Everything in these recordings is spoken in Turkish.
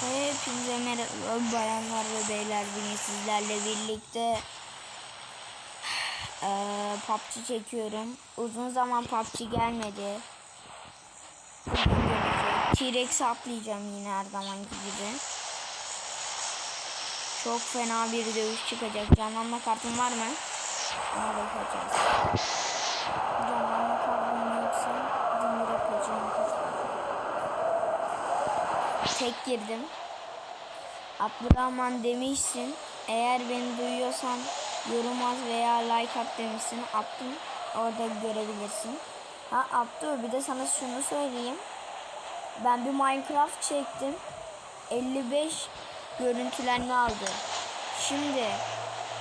Hepinize merhaba bayanlar ve beyler bugün sizlerle birlikte eee PUBG çekiyorum. Uzun zaman PUBG gelmedi. T-Rex atlayacağım yine her zamanki gibi. Çok fena bir dövüş çıkacak. Canlanma kartın var mı? Ona bakacağız. Tek girdim. Abdurrahman demişsin. Eğer beni duyuyorsan yorum at veya like at demişsin. Attım. Orada görebilirsin. Ha Abdü bir de sana şunu söyleyeyim. Ben bir Minecraft çektim. 55 görüntülenme aldı. Şimdi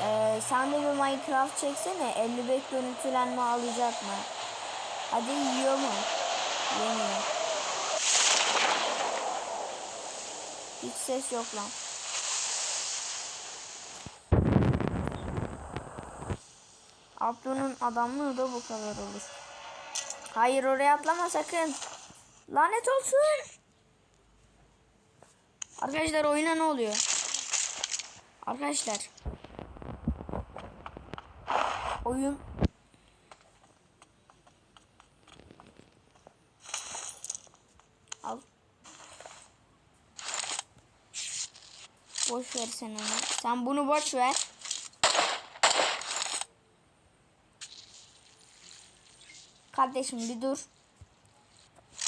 eee sen de bir Minecraft çeksene. 55 görüntülenme alacak mı? Hadi yiyor mu? Yemiyor. Hiç ses yok lan. Abdü'nün adamlığı da bu kadar olur. Hayır oraya atlama sakın. Lanet olsun. Arkadaşlar oyuna ne oluyor? Arkadaşlar. Oyun Al. Boş ver sen onu. Sen bunu boş ver. Kardeşim bir dur.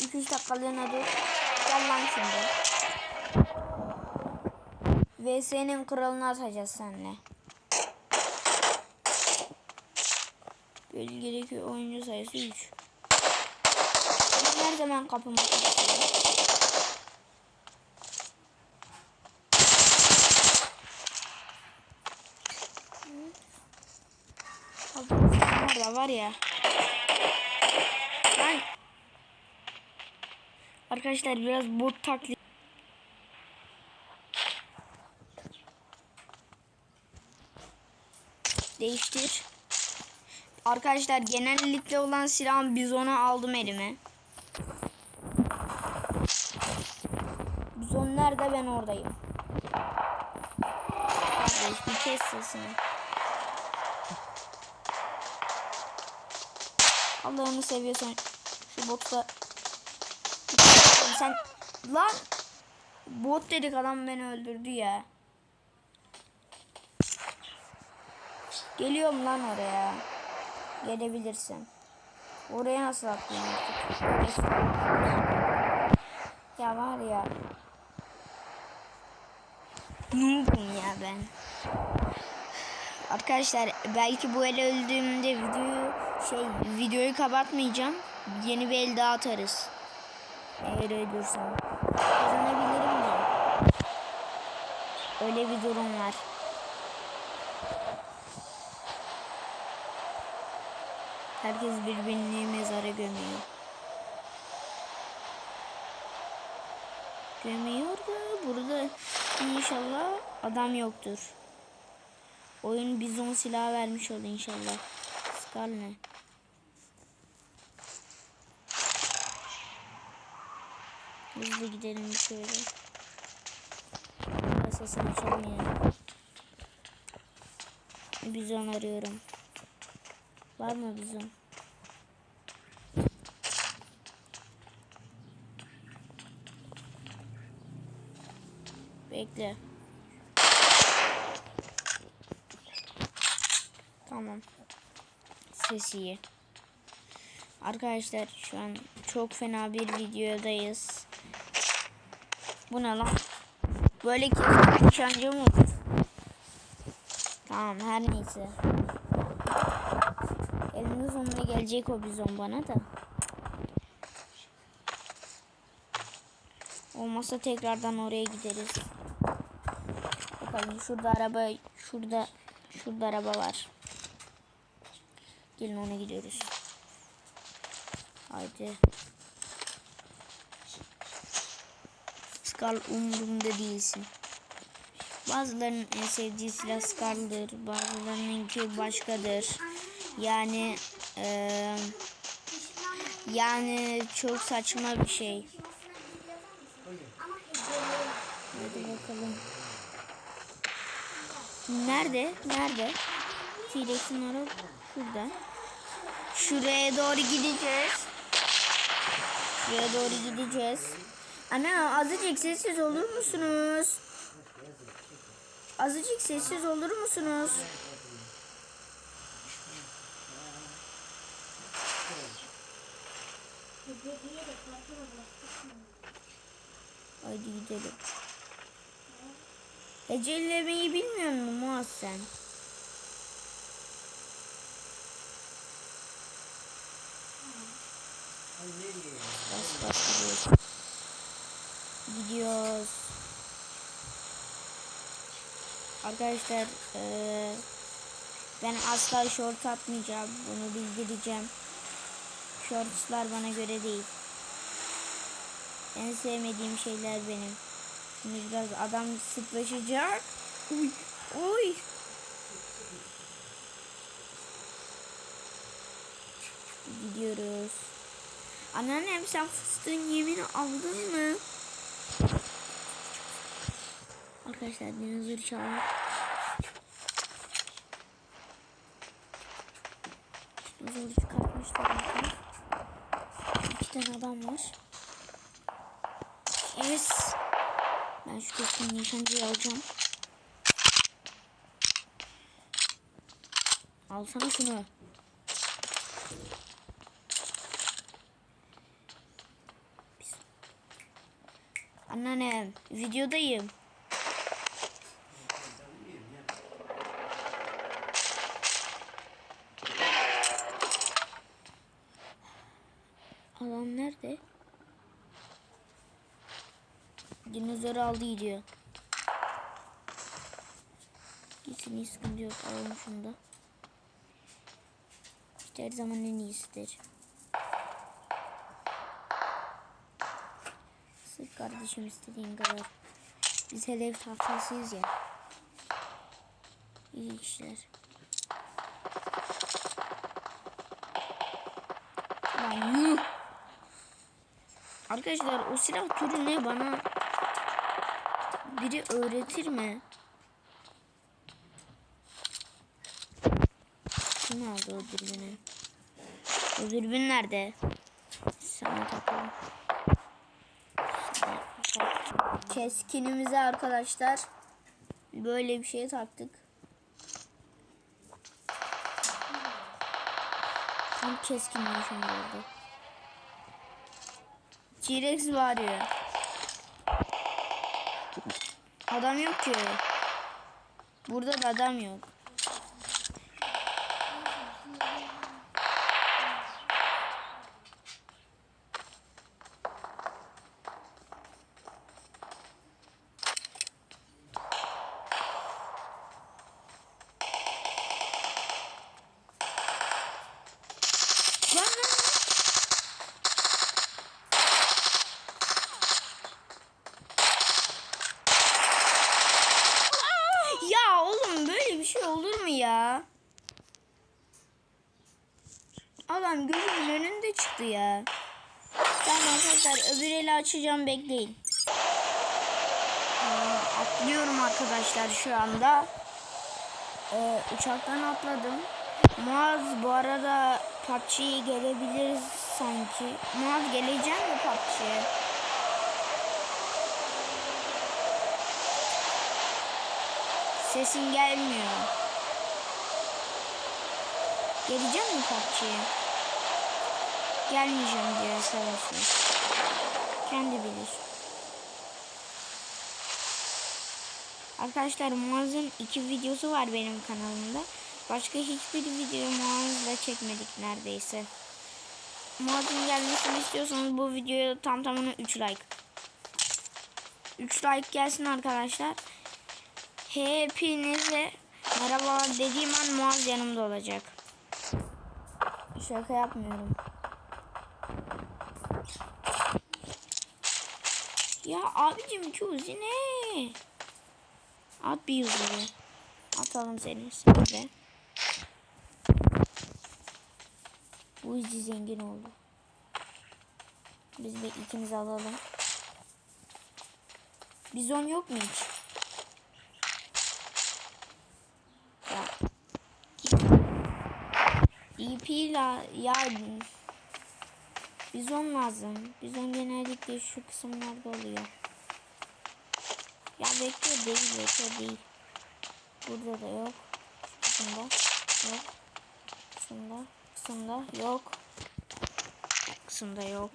200 dakikalığına dur. Gel lan şimdi. VS'nin kralını atacağız seninle. Bölgedeki oyuncu sayısı 3. Her zaman kapıma Orada var ya. Ben Arkadaşlar biraz bot taklit Değiştir. Arkadaşlar genellikle olan silahım bizonu aldım elime. Bizon nerede ben oradayım. Kardeş bir kes sesini. Allah'ını seviyorsan şu botta sen lan bot dedik adam beni öldürdü ya. Geliyorum lan oraya. Gelebilirsin. Oraya nasıl atlayayım? Ya var ya. Noob'um ya ben. Arkadaşlar belki bu ele öldüğümde videoyu şey videoyu kapatmayacağım. Yeni bir el daha atarız. Eğer ölürsem. Kazanabilirim de. Öyle bir durum var. Herkes birbirini mezara gömüyor. Gömüyor da burada inşallah adam yoktur. Oyun bizon silah vermiş oldu inşallah. Skal ne? Hızlı gidelim şöyle. Sesini çalmayalım. Bizon arıyorum. Var mı bizon? Bekle. Tamam. Ses iyi. Arkadaşlar şu an çok fena bir videodayız. Bu ne lan? Böyle nişancı mı? Tamam her neyse. Elinde sonunda gelecek o bizon bana da. Olmazsa tekrardan oraya gideriz. Bakalım şurada araba, şurada, şurada araba var. Gelin ona gidiyoruz. Haydi. Skal umurumda değilsin. Bazılarının en sevdiği silah Scar'dır. Bazılarınınki başkadır. Yani eee yani çok saçma bir şey. Hadi bakalım. Nerede? Nerede? T-Rex'in orada. Şurada. Şuraya doğru gideceğiz. Şuraya doğru gideceğiz. Ana azıcık sessiz olur musunuz? Azıcık sessiz olur musunuz? Hadi gidelim. Ecelemeyi bilmiyor musun Muaz sen? Bas bas gidiyoruz. Arkadaşlar eee, ben asla short atmayacağım. Bunu bildireceğim. Shortslar bana göre değil. En sevmediğim şeyler benim. Şimdi biraz adam sıklaşacak. Uy, uy. Gidiyoruz. Anneannem sen fıstığın yemini aldın mı? Arkadaşlar dinozor çağır. Dinozoru çıkartmışlar. İki tane adam var. Yes. Ben şu keskin nişancıyı alacağım. Alsana şunu. Anneannem videodayım. Adam nerede? Dinozoru aldı gidiyor. Gitsin hiç sıkıntı yok. Alalım şunu da. İşte her zaman en iyisidir. Kardeşim istediğin kadar. Biz hedef tahtasıyız ya. İyi işler. Lan. Arkadaşlar o silah türü ne bana biri öğretir mi? Kim aldı o dürbünü? O dürbün nerede? Sana takalım. Keskinimize arkadaşlar böyle bir şey taktık. Tam keskin nişan oldu. T-Rex var ya. Adam yok ki. Burada da adam yok. Lan lan. Ya oğlum böyle bir şey olur mu ya? Adam gözümün önünde çıktı ya. Tamam arkadaşlar öbür eli açacağım bekleyin. Ee, atlıyorum arkadaşlar şu anda. Ee, uçaktan atladım. Muaz bu arada PUBG'ye gelebiliriz sanki. Muaz geleceğim mi PUBG'ye? Sesin gelmiyor. Geleceğim mi PUBG'ye? Gelmeyeceğim diyor arkadaşlar. Kendi bilir. Arkadaşlar Muaz'ın iki videosu var benim kanalımda. Başka hiçbir video Muaz'la çekmedik neredeyse. Muaz'ın gelmesini istiyorsanız bu videoya tam tamına 3 like. 3 like gelsin arkadaşlar. Hepinize merhaba dediğim an Muaz yanımda olacak. Şaka yapmıyorum. Ya abicim Cuzi ne? At bir yüzüğü. Atalım seni sen de. Bu izi zengin oldu. Biz de ikimiz alalım. Bizon yok mu hiç? Ya. EP la ya bizon lazım. Bizon genellikle şu kısımlarda oluyor. Ya vektör değil, vektör değil. Burada da yok. Şu yok. Kısımda, kısımda yok. Kısımda yok.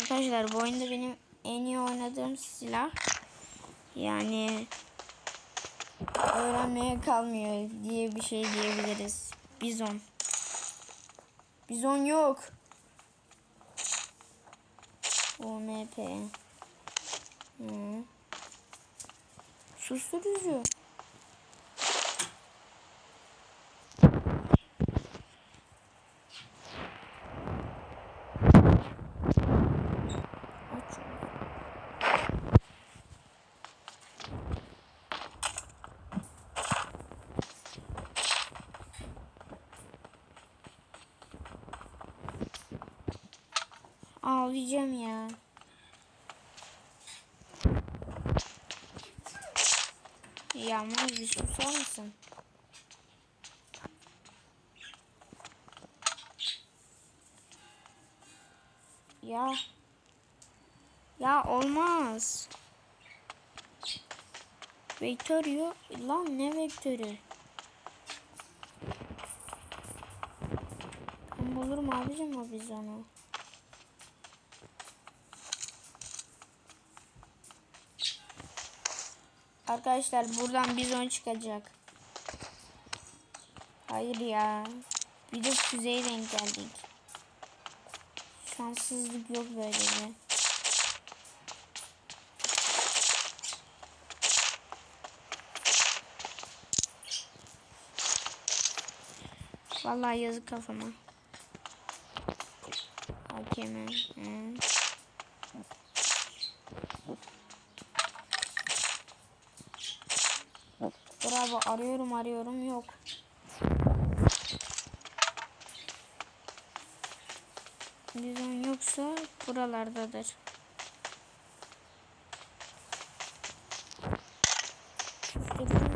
Arkadaşlar bu oyunda benim en iyi oynadığım silah yani öğrenmeye kalmıyor diye bir şey diyebiliriz. Bizon. Bizon yok. OMP. Hı. Susturucu. Aç. Ağlayacağım ya. Yağmur bir susar mısın? Ya. Ya olmaz. Vektör yok. Lan ne vektörü? Ben bulurum abicim o biz onu. Arkadaşlar buradan bizon çıkacak. Hayır ya. Bir de füzeye denk geldik. Şanssızlık yok böyle bir. Vallahi yazık kafama. Hakeme. Hı. Bravo arıyorum arıyorum yok. Bizon yoksa buralardadır. Susturucu mu?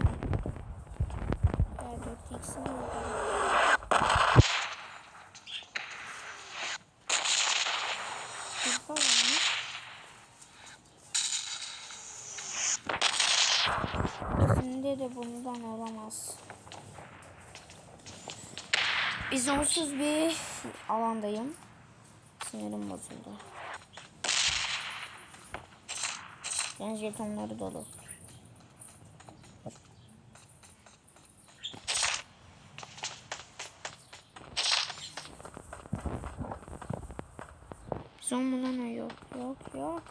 Ya 4x'in orada. Kurba var mı? İkisinde de bundan olamaz. Bizonsuz bir alandayım. Sinirim bozuldu. Yani jetonları dolu. Mu lan yok yok yok.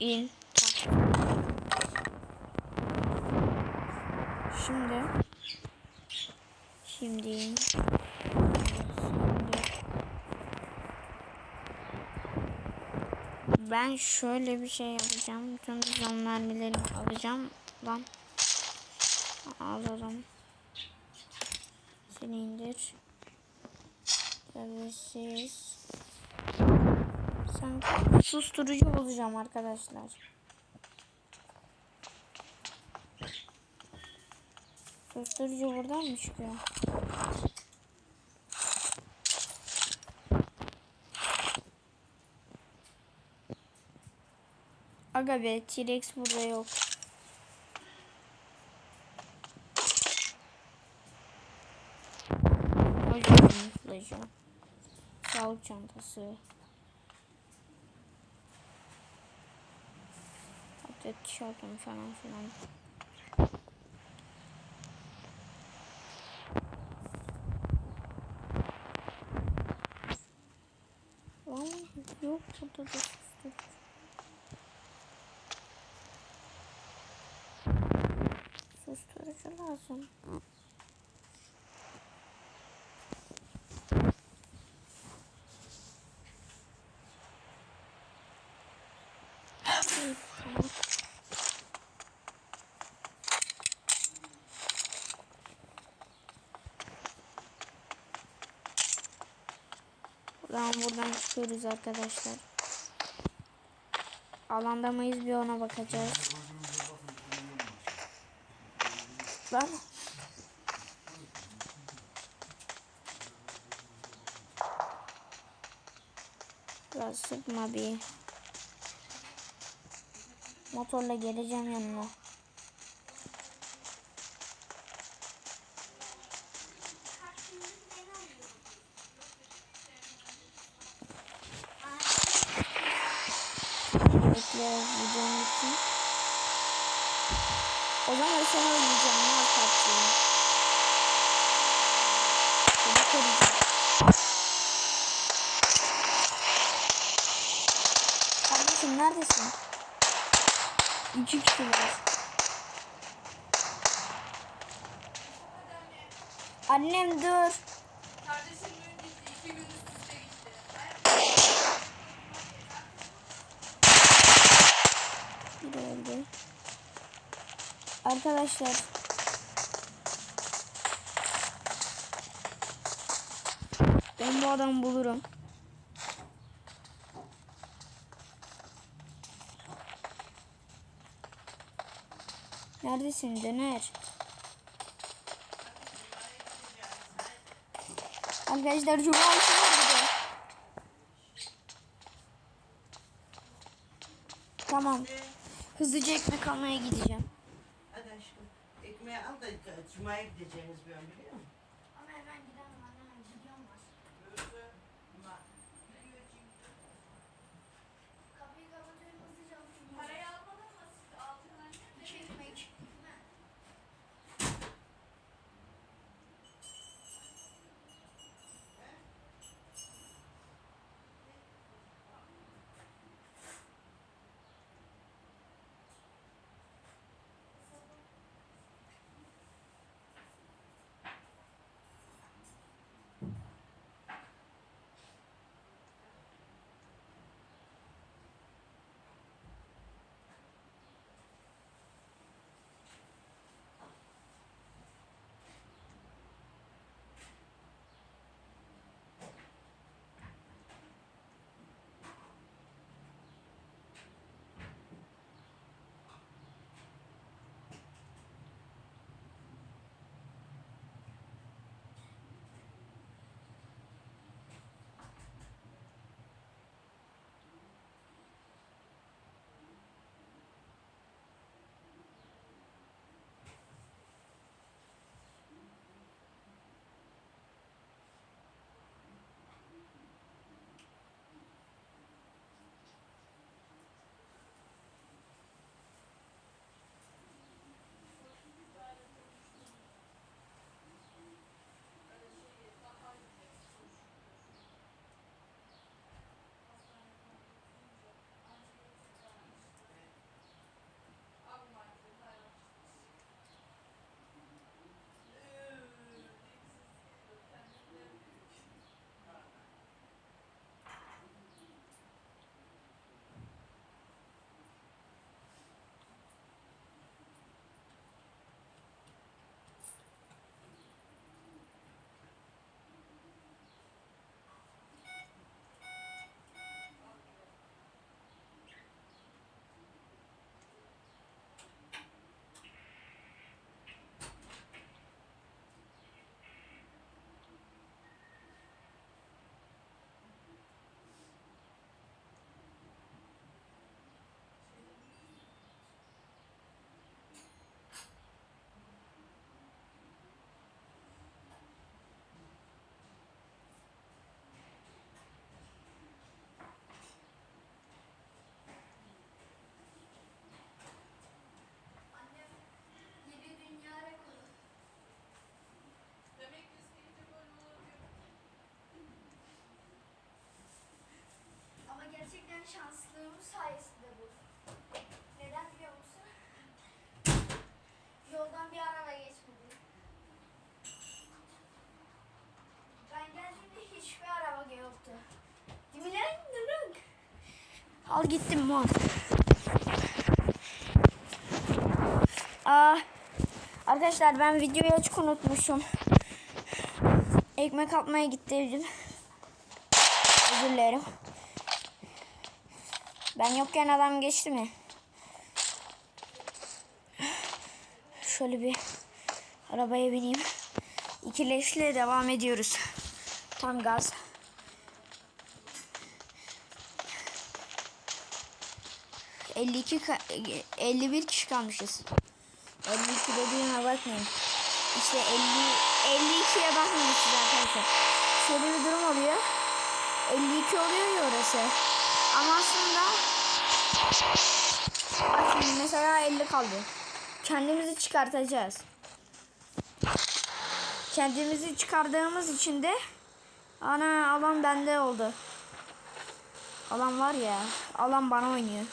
İn. Şimdi. Şimdi in. Şimdi. Ben şöyle bir şey yapacağım. Bütün zam mermilerimi alacağım. Lan. Alalım. Seni indir. Servisiz. Sen susturucu bulacağım arkadaşlar. Susturucu buradan mı çıkıyor? Aga be T-Rex burada yok. Hocam flajı. Sağlık çantası. Atlet tişörtüm falan filan. Lan yok burada da Susturucu lazım. Evet, tamam. Buradan buradan çıkıyoruz arkadaşlar. Alanda mıyız bir ona bakacağız. Lan. Biraz sıkma bir. Motorla geleceğim yanına. Bekle videom bitsin. O zaman sen oynayacağım. Ne yapacaksın? Seni koruyacağım. Kardeşim neredesin? İki kişiler. Annem dur. Bir. Arkadaşlar. Ben bu adamı bulurum. Neredesin Döner? Arkadaşlar cuma işi. Tamam. Hızlıca ekmek almaya gideceğim. Hadi aşkım. Ekmeği al da Cuma'ya gideceğiniz bir an biliyor musun? Al gittim mal. Aa, arkadaşlar ben videoyu açık unutmuşum. Ekmek atmaya gittim. Özür dilerim. Ben yokken adam geçti mi? Şöyle bir arabaya bineyim. İkileşle devam ediyoruz. Tam gaz. ...52... ka- 51 kişi kalmışız. 52 dediğime bakmayın. İşte 50... 52'ye bakmayın siz arkadaşlar. Şöyle bir durum oluyor. 52 oluyor ya orası. Ama aslında... Bak şimdi mesela 50 kaldı. Kendimizi çıkartacağız. Kendimizi çıkardığımız için de... Ana alan bende oldu. Alan var ya. Alan bana oynuyor.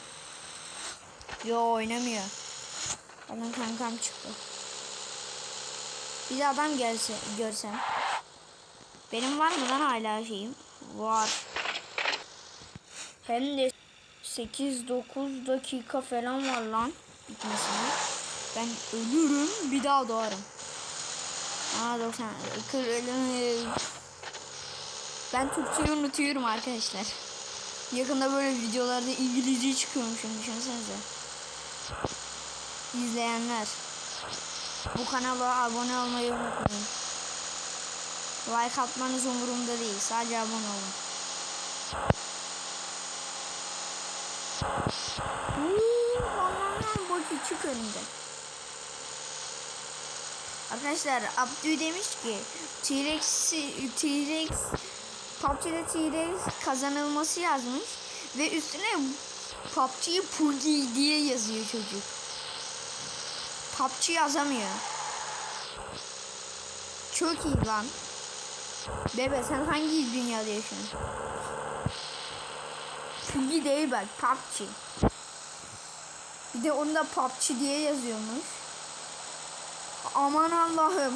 Yo oynamıyor. Benim kankam çıktı. Bir adam gelse görsem. Benim var mı lan hala şeyim? Var. Hem de 8-9 dakika falan var lan bitmesine. Ben ölürüm bir daha doğarım. Aa 90 kır- Ben Türkçeyi unutuyorum arkadaşlar. Yakında böyle videolarda İngilizce çıkıyormuşum düşünsenize. İzleyenler. Bu kanala abone olmayı unutmayın. Like atmanız umurumda değil. Sadece abone olun. Aman bak çık önümde. Arkadaşlar Abdü demiş ki T-Rex T-Rex PUBG'de T-Rex kazanılması yazmış ve üstüne PUBG Pugi diye yazıyor çocuk. PUBG yazamıyor. Çok iyi lan. Bebe sen hangi dünyada yaşıyorsun? Pugi değil bak PUBG. Bir de onda PUBG diye yazıyormuş. Aman Allah'ım.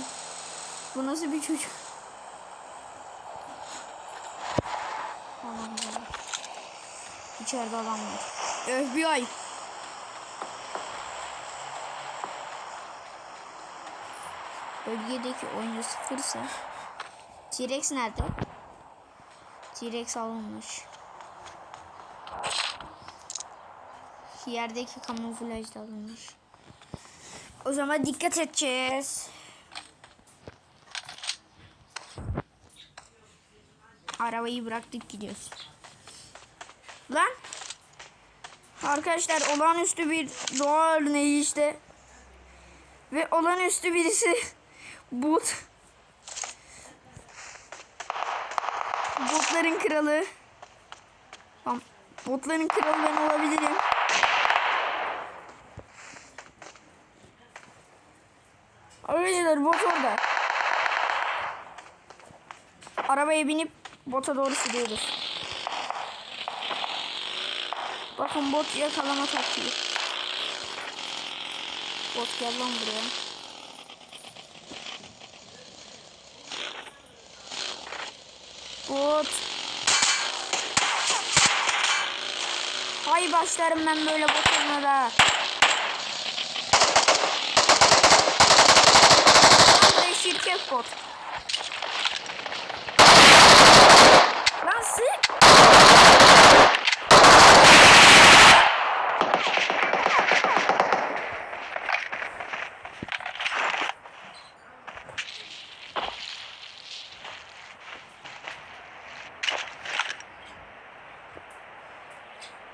Bu nasıl bir çocuk? Aman Allah'ım. İçeride adam var. FBI. Bölgedeki oyuncu sıfırsa T-Rex nerede? T-Rex alınmış. Yerdeki kamuflaj da alınmış. O zaman dikkat edeceğiz. Arabayı bıraktık gidiyoruz. Lan. Arkadaşlar olağanüstü bir doğa örneği işte. Ve olağanüstü birisi bot. Botların kralı. Tamam. Botların kralı ben olabilirim. Arkadaşlar bot orada. Arabaya binip bota doğru sürüyoruz. Bakın bot yakalama taktiği. Bot gel lan buraya. Bot. Hay başlarım ben böyle botuna da. Şirket bot. Lan sık.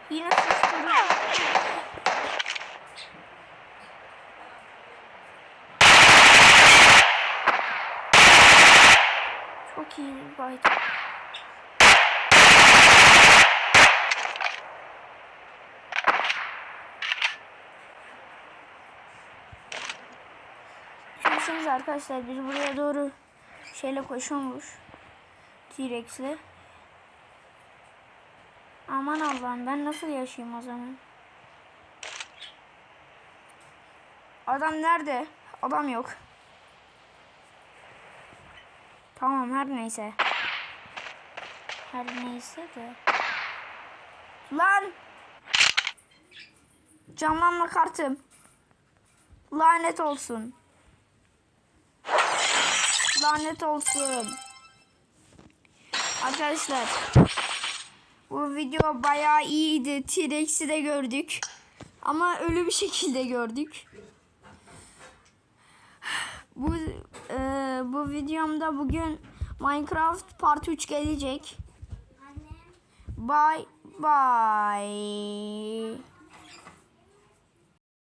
Yine susturuyor. Çok iyi baydı. Düşünsenize arkadaşlar biz buraya doğru şeyle koşuyormuş. T-Rex'le. Aman Allah'ım ben nasıl yaşayayım o zaman? Adam nerede? Adam yok. Tamam her neyse. Her neyse de. Lan! Canlanma kartım. Lanet olsun. Lanet olsun. Arkadaşlar. Bu video bayağı iyiydi. T-Rex'i de gördük. Ama ölü bir şekilde gördük. Bu e, bu videomda bugün Minecraft Part 3 gelecek. Bye bye.